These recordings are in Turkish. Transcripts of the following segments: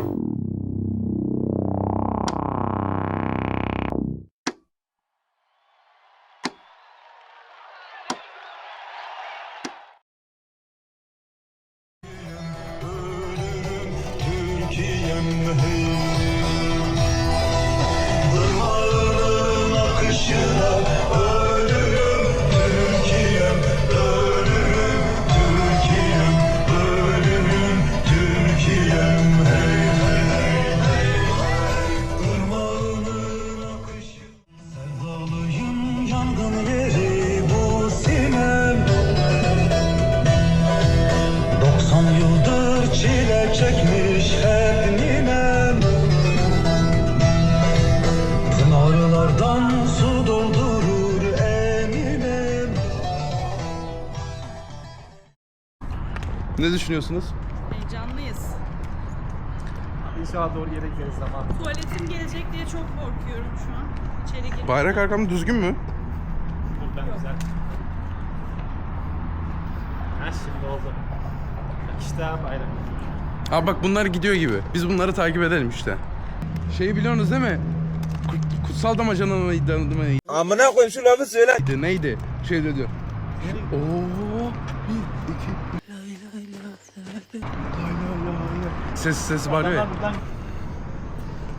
Boom. Çekmiş hep ninem Pınarlardan su doldurur eminim Ne düşünüyorsunuz? Heyecanlıyız. İnşallah doğru yere gideriz zaman. Tuvaletim gelecek diye çok korkuyorum şu an. İçeri girip. Bayrak arkamda düzgün mü? Buradan güzel. Ha şimdi oldu. Bak işte bayrak. Abi bak bunlar gidiyor gibi. Biz bunları takip edelim işte. Şeyi biliyorsunuz değil mi? Kut- Kutsal damacana mıydı? mıydı? Amına koyayım şu lafı söyle. Neydi? Şey diyor. Oo, bir, Ses ses var ya.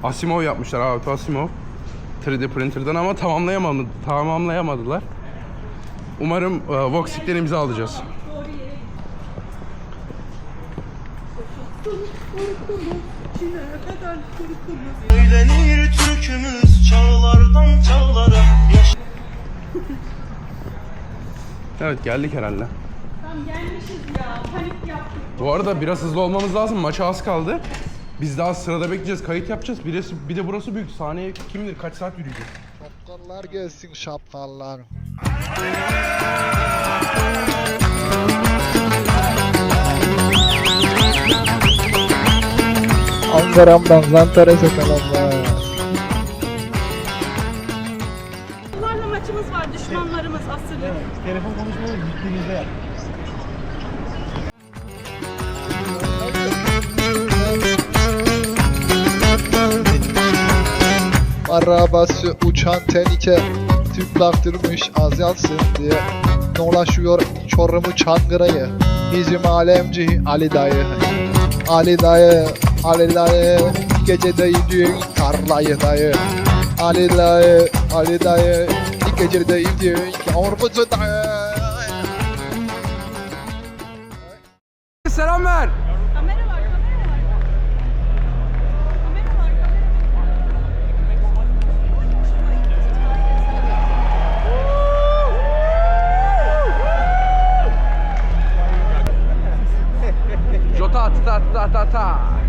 Asimov yapmışlar abi Asimov. 3D printer'dan ama tamamlayamadı, tamamlayamadılar. Umarım e, Voxic'ten imza alacağız. Söylenir türkümüz çağlardan çağlara Yaş- Evet geldik herhalde. Tam gelmişiz ya. Panik yaptık. Bu arada biraz hızlı olmamız lazım. Maça az kaldı. Biz daha sırada bekleyeceğiz. Kayıt yapacağız. Bir de, bir de burası büyük. Sahneye kim bilir kaç saat yürüyeceğiz. Şapkallar gelsin şapkallar. Ankara'mdan Zantar'a selamlar. Bunlarla maçımız var. Düşmanlarımız asırlık. telefon konuşmaları gittiğimizde yap. Arabası uçan tenike Türk baktırmış az yatsın diye Dolaşıyor Çorum'u Çankırı'yı Bizim alemci Ali dayı Ali dayı Ali dayı Gecede gidiyor tarlayı dayı Ali dayı Ali dayı Gecede gidiyor yavrucu dayı Selam ver. Kamera var, kamera var. Kamera var, kamera var. Jota ta ta ta ta.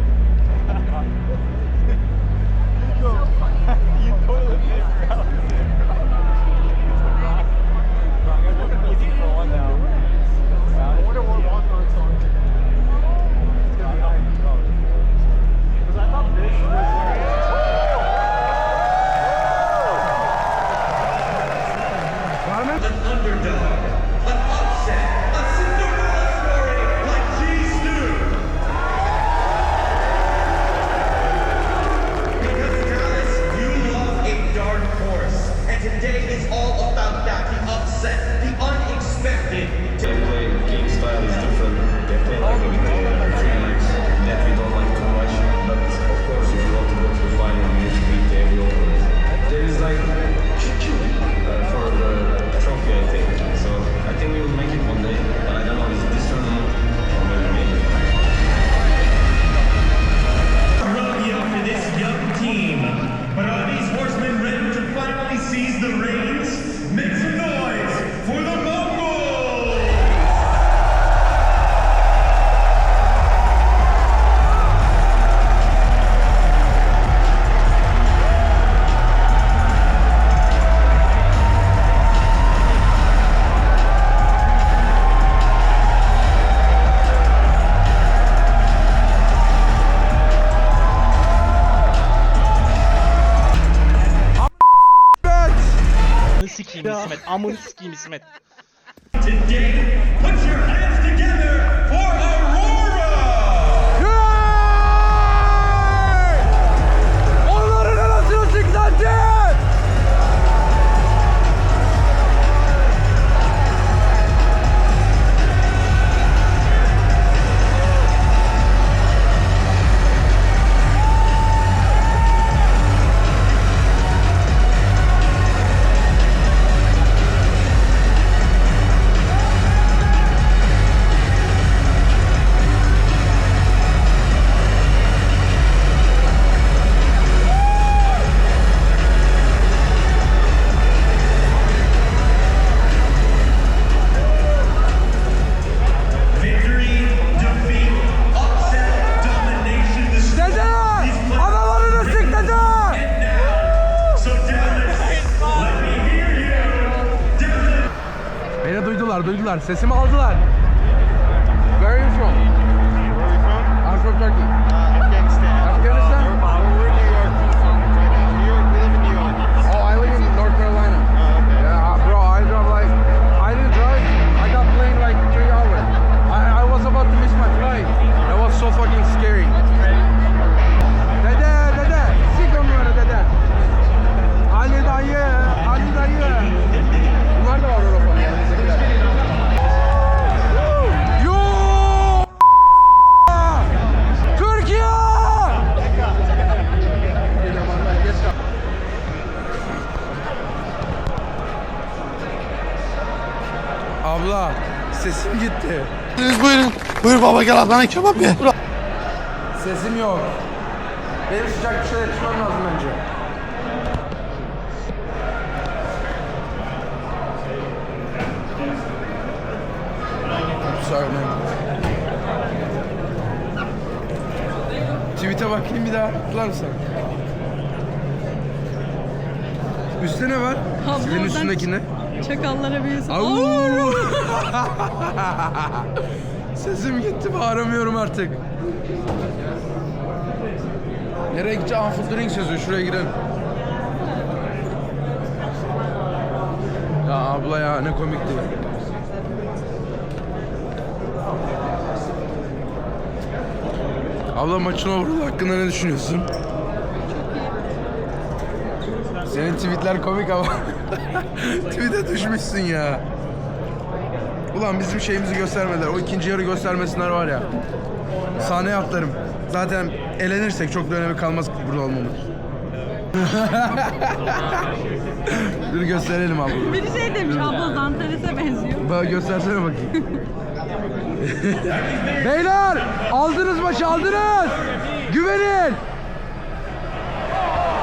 İsmet. Amını sikeyim İsmet. Duydular duydular. Sesimi aldılar. Where are you from? Where are you from? I'm from Turkey. Abla sesim gitti. Buyurun. Buyur baba gel ablana kebap ye. Sesim yok. Benim sıcak bir şeyler içmem lazım önce. Sorry. Tweet'e bakayım bir daha. Tıklar mısın? Üstte ne var? Senin üstündeki ne? Çakallara Au! Sesim gitti bağıramıyorum artık. Nereye gideceğim? Full Drinks yazıyor. Şuraya girelim. Ya abla ya ne komikti. Abla maçın overall hakkında ne düşünüyorsun? Senin tweetler komik ama. Tweet'e düşmüşsün ya. Ulan bizim şeyimizi göstermediler. O ikinci yarı göstermesinler var ya. Sahneye atlarım. Zaten elenirsek çok da önemi kalmaz burada olmamın. Dur gösterelim abla. Biri şey demiş abla Zantares'e benziyor. Bak göstersene bakayım. Beyler aldınız maçı aldınız. Güvenin.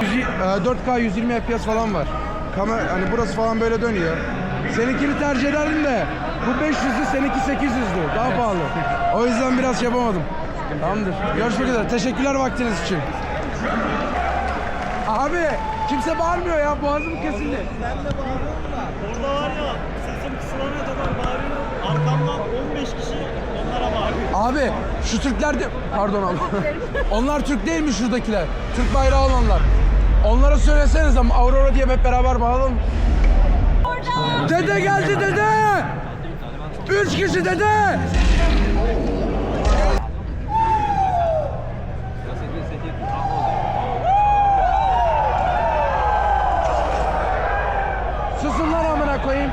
100 e, 4K 120 FPS falan var. Kamera hani burası falan böyle dönüyor. Seninkini tercih ederdim de bu 500'lü seninki 800'lü. Daha pahalı. O yüzden biraz şey yapamadım. Tamamdır. Görüşmek üzere. Teşekkürler vaktiniz için. Abi kimse bağırmıyor ya. Boğazım kesildi. Orada var ya sesim kısılana kadar bağırıyorum. Arkamdan 15 kişi onlara bağırıyor. Abi şu Türkler de... Pardon abi. onlar Türk değil mi şuradakiler? Türk bayrağı olanlar. Onlara söyleseniz ama Aurora diye hep beraber bağlayalım. Dede geldi dede! Üç kişi dede! Susun lan amına koyayım.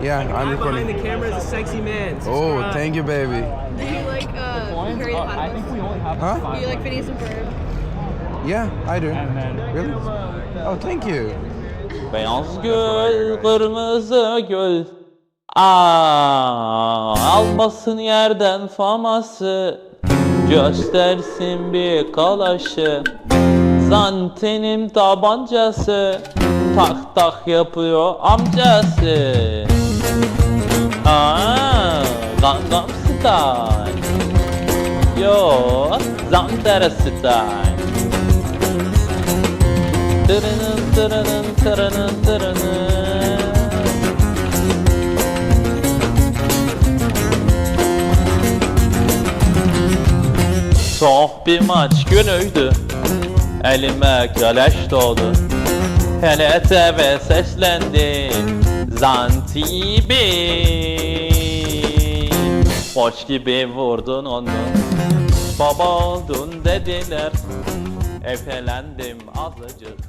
Yeah, I'm recording. Behind the camera is a sexy man. Oh, Subscribe. thank you, baby. Do you like uh, Harry Potter? Huh? Do you like Phineas and Ferb? Yeah, I do. Really? Oh, thank you. Beyaz göl, kırmızı göl, Aa, almasın yerden faması Göstersin bir kalaşı Zantenim tabancası Tak tak yapıyor amcası Aa, Gangnam Style. Yo, Zantara Style. Tırının tırının tırının tırının. Soğuk bir maç günüydü. Elime kaleş doldu. Hele teve seslendi Zantibi Boş gibi vurdun onu. Baba oldun dediler. Efelendim azıcık